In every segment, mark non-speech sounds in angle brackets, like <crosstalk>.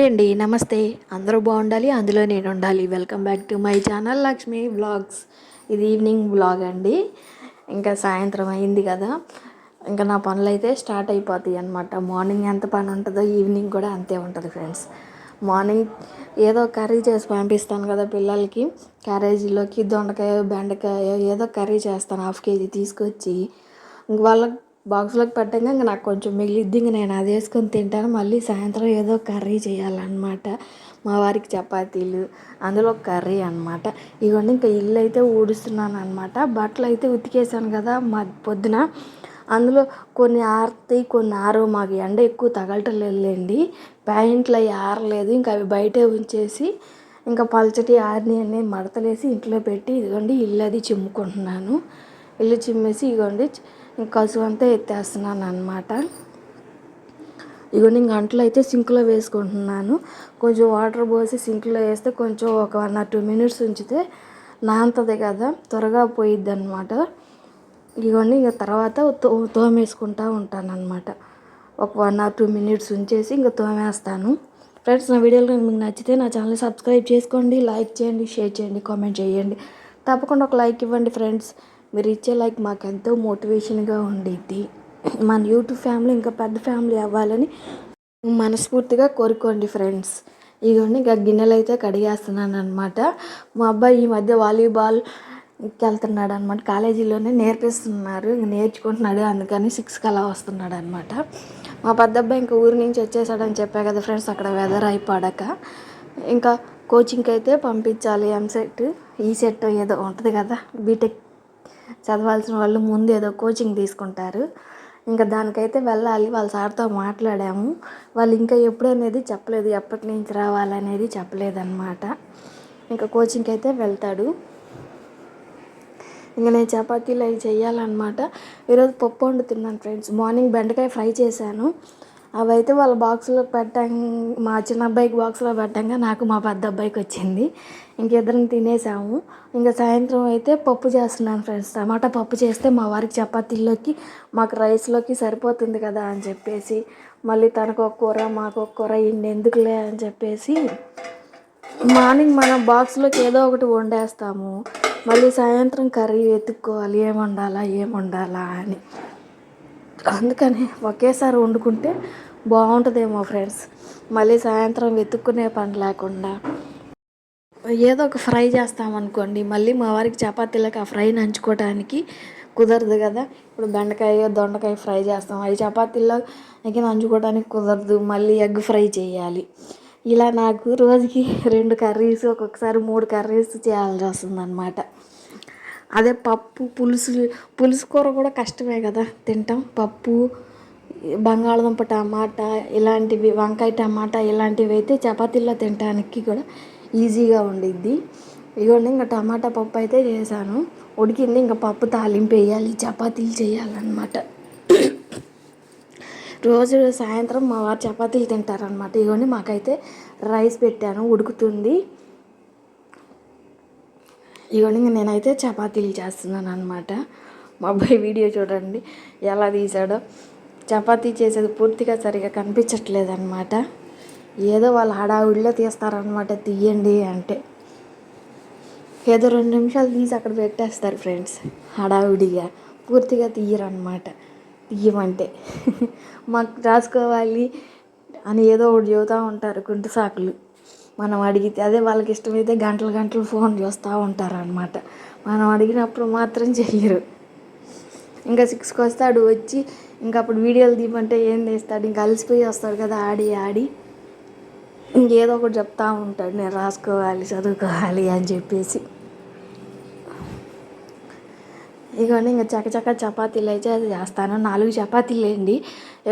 Hi అండి నమస్తే. అందరూ బాగుండాలి అందులో నేను ఉండాలి. Welcome back to my channel Lakshmi vlogs ఇది ఈవినింగ్ బ్లాగ్ అండి. ఇంకా సాయంత్రం అయింది కదా. ఇంకా నా పనులు అయితే స్టార్ట్ అయిపోతాయి అనమాట మార్నింగ్ ఎంత పని ఉంటుందో ఈవినింగ్ కూడా అంతే ఉంటుంది ఫ్రెండ్స్ మార్నింగ్ ఏదో కర్రీ చేసి పంపిస్తాను కదా పిల్లలకి. క్యారేజీలోకి దొండకాయ బెండకాయ ఏదో కర్రీ చేస్తాను హాఫ్ కేజీ తీసుకొచ్చి. వాళ్ళకి బాక్స్లోకి పెట్టంగా ఇంకా నాకు కొంచెం మిగిలిద్ది. ఇంక నేను అది వేసుకొని తింటాను. మళ్ళీ సాయంత్రం ఏదో కర్రీ చేయాలన్నమాట. మా వారికి చపాతీలు అందులో కర్రీ అనమాట ఇవన్నీ ఇంకా ఇల్లు అయితే ఊడుస్తున్నాను అనమాట బట్టలు అయితే ఉతికేసాను కదా మా పొద్దున. అందులో కొన్ని ఆరుతాయి కొన్ని ఆరు మాకు ఎండ ఎక్కువ తగలటం లేదులేండి. ప్యాంట్లు అవి ఆరలేదు. ఇంకా అవి బయటే ఉంచేసి ఇంకా పల్చటి ఆరిని అన్నీ మడతలేసి ఇంట్లో పెట్టి ఇదిగోండి ఇల్లు అది చిమ్ముకుంటున్నాను. ఇల్లు చిమ్మేసి ఇదిగోండి కసువు అంతా ఎత్తేస్తున్నాను అనమాట ఇగోండి ఇంక అంట్లు అయితే సింక్లో వేసుకుంటున్నాను. కొంచెం వాటర్ పోసి సింక్లో వేస్తే కొంచెం ఒక వన్ ఆర్ టూ మినిట్స్ ఉంచితే నాంతది కదా త్వరగా పోయిద్ది అనమాట ఇవన్నీ ఇంక తర్వాత తో తోమేసుకుంటూ ఉంటాను అనమాట ఒక వన్ ఆర్ టూ మినిట్స్ ఉంచేసి ఇంకా తోమేస్తాను. ఫ్రెండ్స్ నా వీడియోలు మీకు నచ్చితే నా ఛానల్ సబ్స్క్రైబ్ చేసుకోండి లైక్ చేయండి షేర్ చేయండి కామెంట్ చేయండి. తప్పకుండా ఒక లైక్ ఇవ్వండి ఫ్రెండ్స్. మీరు ఇచ్చే లైక్ మాకు ఎంతో మోటివేషన్గా ఉండిద్ది. మన యూట్యూబ్ ఫ్యామిలీ ఇంకా పెద్ద ఫ్యామిలీ అవ్వాలని మనస్ఫూర్తిగా కోరుకోండి ఫ్రెండ్స్. ఇదిగోండి ఇంకా గిన్నెలు అయితే కడిగేస్తున్నాను అనమాట మా అబ్బాయి ఈ మధ్య వాలీబాల్ వెళ్తున్నాడు అనమాట కాలేజీలోనే నేర్పిస్తున్నారు ఇంక నేర్చుకుంటున్నాడు అందుకని సిక్స్కి అలా వస్తున్నాడు అనమాట మా పెద్ద అబ్బాయి ఇంకా ఊరి నుంచి వచ్చేసాడని చెప్పా కదా ఫ్రెండ్స్ అక్కడ వెదర్ అయిపోడాక. ఇంకా కోచింగ్కి అయితే పంపించాలి ఎంసెట్. ఈ సెట్ ఏదో ఉంటుంది కదా బీటెక్ చదవాల్సిన వాళ్ళు ముందు ఏదో కోచింగ్ తీసుకుంటారు. ఇంకా దానికైతే వెళ్ళాలి వాళ్ళ సార్తో మాట్లాడాము. వాళ్ళు ఇంకా ఎప్పుడనేది చెప్పలేదు ఎప్పటి నుంచి రావాలనేది చెప్పలేదన్నమాట. ఇంకా కోచింగ్కి అయితే వెళ్తాడు. ఇంకా నేను చపాతీలు అవి చేయాలన్నమాట ఈరోజు పప్పు వండుతున్నాను ఫ్రెండ్స్. మార్నింగ్ బెండకాయ ఫ్రై చేశాను. అవైతే వాళ్ళ బాక్స్లో పెట్టాం మా చిన్న అబ్బాయికి బాక్స్లో పెట్టంగా నాకు మా పెద్ద అబ్బాయికి వచ్చింది. ఇంకిద్దరం తినేసాము. ఇంకా సాయంత్రం అయితే పప్పు చేస్తున్నాను ఫ్రెండ్స్. టమాటా పప్పు చేస్తే మా వారికి చపాతీల్లోకి మాకు రైస్లోకి సరిపోతుంది కదా అని చెప్పేసి మళ్ళీ తనకు ఒక కూర మాకు ఒక కూర ఇన్ని ఎందుకులే అని చెప్పేసి మార్నింగ్ మనం బాక్స్లోకి ఏదో ఒకటి వండేస్తాము. మళ్ళీ సాయంత్రం కర్రీ వెతుక్కోవాలి ఏం వండాలా ఏం వండాలా అని. అందుకని ఒకేసారి వండుకుంటే బాగుంటుందేమో ఫ్రెండ్స్. మళ్ళీ సాయంత్రం వెతుక్కునే పని లేకుండా. ఏదో ఒక ఫ్రై చేస్తామనుకోండి మళ్ళీ మా వారికి చపాతీలకు ఆ ఫ్రై నంచుకోవడానికి కుదరదు కదా. ఇప్పుడు బెండకాయ దొండకాయ ఫ్రై చేస్తాం. అవి చపాతీల్లో ఇంకా నంచుకోవడానికి కుదరదు. మళ్ళీ ఎగ్ ఫ్రై చేయాలి. ఇలా నాకు రోజుకి రెండు కర్రీస్ ఒక్కొక్కసారి మూడు కర్రీస్ చేయాల్సి వస్తుంది అనమాట అదే పప్పు పులుసు పులుసు కూర కూడా కష్టమే కదా. తింటాం. పప్పు బంగాళదుంప టమాటా ఇలాంటివి వంకాయ టమాటా ఇలాంటివి అయితే చపాతీల్లో తినడానికి కూడా ఈజీగా ఉండిద్ది. ఇదిగోండి ఇంకా టమాటా పప్పు అయితే చేశాను. ఉడికింది. ఇంకా పప్పు తాలింపు వేయాలి. చపాతీలు చేయాలన్నమాట. రోజు సాయంత్రం మా వారు చపాతీలు తింటారనమాట ఇవన్నీ మాకైతే రైస్ పెట్టాను. ఉడుకుతుంది. ఈవినింగ్ నేనైతే చపాతీలు చేస్తున్నాను అనమాట మా అబ్బాయి వీడియో చూడండి ఎలా తీసాడో. చపాతీ చేసేది పూర్తిగా సరిగా కనిపించట్లేదు అనమాట ఏదో వాళ్ళు హడావుడిలో తీస్తారనమాట తీయండి అంటే. ఏదో రెండు నిమిషాలు తీసి అక్కడ పెట్టేస్తారు ఫ్రెండ్స్ హడావుడిగా. పూర్తిగా తీయరనమాట తీయమంటే. మాకు రాసుకోవాలి అని ఏదో ఒకటి చెబుతూ ఉంటారు గుంటు సాకులు. మనం అడిగితే అదే వాళ్ళకి ఇష్టమైతే గంటలు గంటలు ఫోన్ చూస్తూ ఉంటారు అనమాట మనం అడిగినప్పుడు మాత్రం చెయ్యరు. ఇంకా సిక్స్కి వస్తాడు వచ్చి ఇంకా అప్పుడు వీడియోలు తీయమంటే ఏం తీస్తాడు ఇంకా అలసిపోయి వస్తాడు కదా ఆడి ఆడి. ఇంకేదో ఒకటి చెప్తా ఉంటాడు నేను రాసుకోవాలి చదువుకోవాలి అని చెప్పేసి. ఇదిగోండి ఇంకా చకచక చపాతీలు అయితే అది చేస్తాను. నాలుగు చపాతీలు వేయండి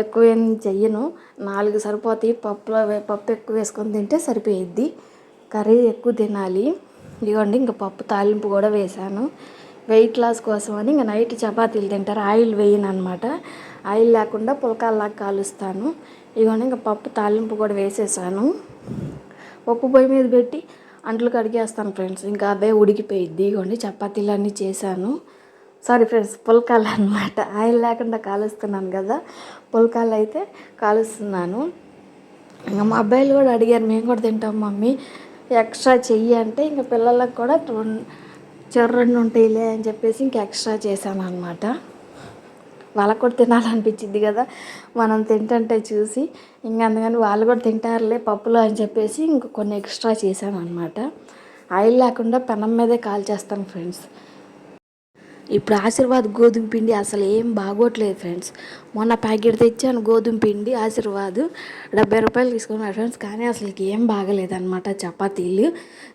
ఎక్కువ ఏం చెయ్యను. నాలుగు సరిపోతాయి. పప్పులో పప్పు ఎక్కువ వేసుకొని తింటే సరిపోయిద్ది. కర్రీ ఎక్కువ తినాలి. ఇదిగోండి ఇంకా పప్పు తాలింపు కూడా వేసాను వెయిట్ లాస్ కోసం అని ఇంకా నైట్ చపాతీలు తింటారు. ఆయిల్ వేయను అనమాట ఆయిల్ లేకుండా పులకాల్లాగా కాలుస్తాను. ఇదిగోండి ఇంకా పప్పు తాలింపు కూడా వేసేసాను. పప్పు పొయ్యి మీద పెట్టి అంట్లు కడిగేస్తాను ఫ్రెండ్స్. ఇంకా అదే ఉడికిపోయిద్ది. ఇదిగోండి చపాతీలు అన్నీ చేశాను. సారీ ఫ్రెండ్స్ పుల్కాలు అనమాట ఆయిల్ లేకుండా కాలుస్తున్నాను కదా. పుల్కాలు అయితే కాలుస్తున్నాను. ఇంకా మా అబ్బాయిలు కూడా అడిగారు మేము కూడా తింటాం మమ్మీ. ఎక్స్ట్రా చెయ్యి అంటే ఇంకా పిల్లలకు కూడా చెర్రెండు చెర్ర రెండు ఉంటాయిలే అని చెప్పేసి ఇంకా ఎక్స్ట్రా చేశాను అనమాట వాళ్ళకు కూడా తినాలనిపించింది కదా. మనం తింటుంటే చూసి ఇంకా అందుకని వాళ్ళు కూడా తింటారులే పప్పులో అని చెప్పేసి ఇంక కొన్ని ఎక్స్ట్రా చేశాను అనమాట ఆయిల్ లేకుండా పెనం మీదే కాల్చేస్తాను ఫ్రెండ్స్. ఇప్పుడు ఆశీర్వాద్ గోధుమ పిండి అసలు ఏం బాగోట్లేదు ఫ్రెండ్స్. మొన్న ప్యాకెట్ తెచ్చాను గోధుమ పిండి ఆశీర్వాద్. డెబ్బై రూపాయలు తీసుకున్నాను ఫ్రెండ్స్ కానీ అసలు ఏం బాగలేదన్నమాట చపాతీలు.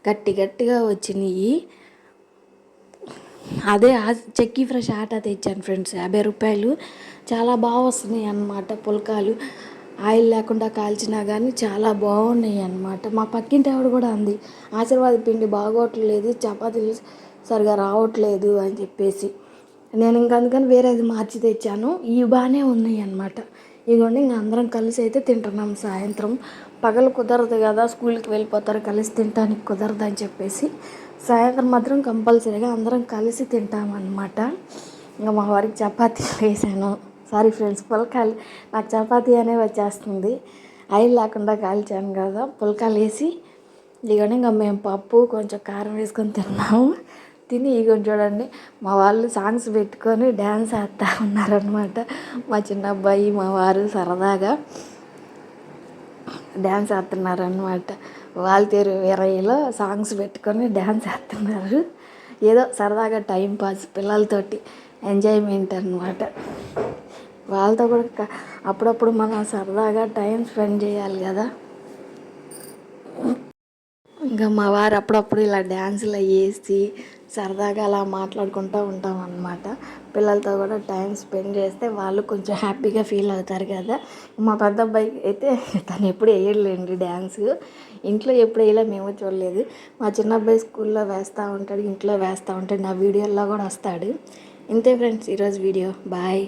గట్టి గట్టిగా వచ్చినాయి. అదే చెక్కీ ఫ్రెష్ ఆటా తెచ్చాను ఫ్రెండ్స్ యాభై రూపాయలు. చాలా బాగా వస్తున్నాయి అన్నమాట పుల్కాలు. ఆయిల్ లేకుండా కాల్చినా కానీ చాలా బాగున్నాయి అన్నమాట. మా పక్కింటి ఆవిడ కూడా అంది ఆశీర్వాద పిండి బాగోట్లేదు చపాతీలు సరిగా రావట్లేదు అని చెప్పేసి. నేను ఇంక అందుకని వేరేది మార్చి తెచ్చాను. ఇవి బాగానే ఉన్నాయి అనమాట ఇదిగోండి ఇంక అందరం కలిసి అయితే తింటున్నాం సాయంత్రం. పగలు కుదరదు కదా స్కూల్కి వెళ్ళిపోతారు కలిసి తినడానికి కుదరదు అని చెప్పేసి. సాయంత్రం మాత్రం కంపల్సరీగా అందరం కలిసి తింటామన్నమాట ఇంకా మా వారికి చపాతీ వేసాను <laughs> సారీ ఫ్రెండ్స్ పుల్కాలు నాకు చపాతీ అనే వచ్చేస్తుంది. ఆయిల్ లేకుండా కాల్చాను కదా పుల్కాలు వేసి. ఇదిగోండి ఇంకా మేము పప్పు కొంచెం కారం వేసుకొని తిన్నాము. తిని ఇగో చూడండి మా వాళ్ళు సాంగ్స్ పెట్టుకొని డ్యాన్స్ వేస్తూ ఉన్నారనమాట మా చిన్న అబ్బాయి మా వారు సరదాగా డ్యాన్స్ వేస్తున్నారనమాట వాల్తేరు ఇరవైలో సాంగ్స్ పెట్టుకొని డ్యాన్స్ వేస్తున్నారు ఏదో సరదాగా టైం పాస్ పిల్లలతోటి ఎంజాయ్మెంట్ అనమాట వాళ్ళతో కూడా అప్పుడప్పుడు మనం సరదాగా టైం స్పెండ్ చేయాలి కదా. ఇంకా మా వారు అప్పుడప్పుడు ఇలా డ్యాన్సులు వేసి సరదాగా అలా మాట్లాడుకుంటూ ఉంటాం అన్నమాట. పిల్లలతో కూడా టైం స్పెండ్ చేస్తే వాళ్ళు కొంచెం హ్యాపీగా ఫీల్ అవుతారు కదా. మా పెద్ద అబ్బాయి అయితే తను ఎప్పుడు వేయలేండి డ్యాన్స్. ఇంట్లో ఎప్పుడు వేయలే మేము చూడలేదు. మా చిన్న అబ్బాయి స్కూల్లో వేస్తూ ఉంటాడు ఇంట్లో వేస్తూ ఉంటాడు నా వీడియోల్లో కూడా వస్తాడు. ఇంతే ఫ్రెండ్స్ ఈరోజు వీడియో. బాయ్.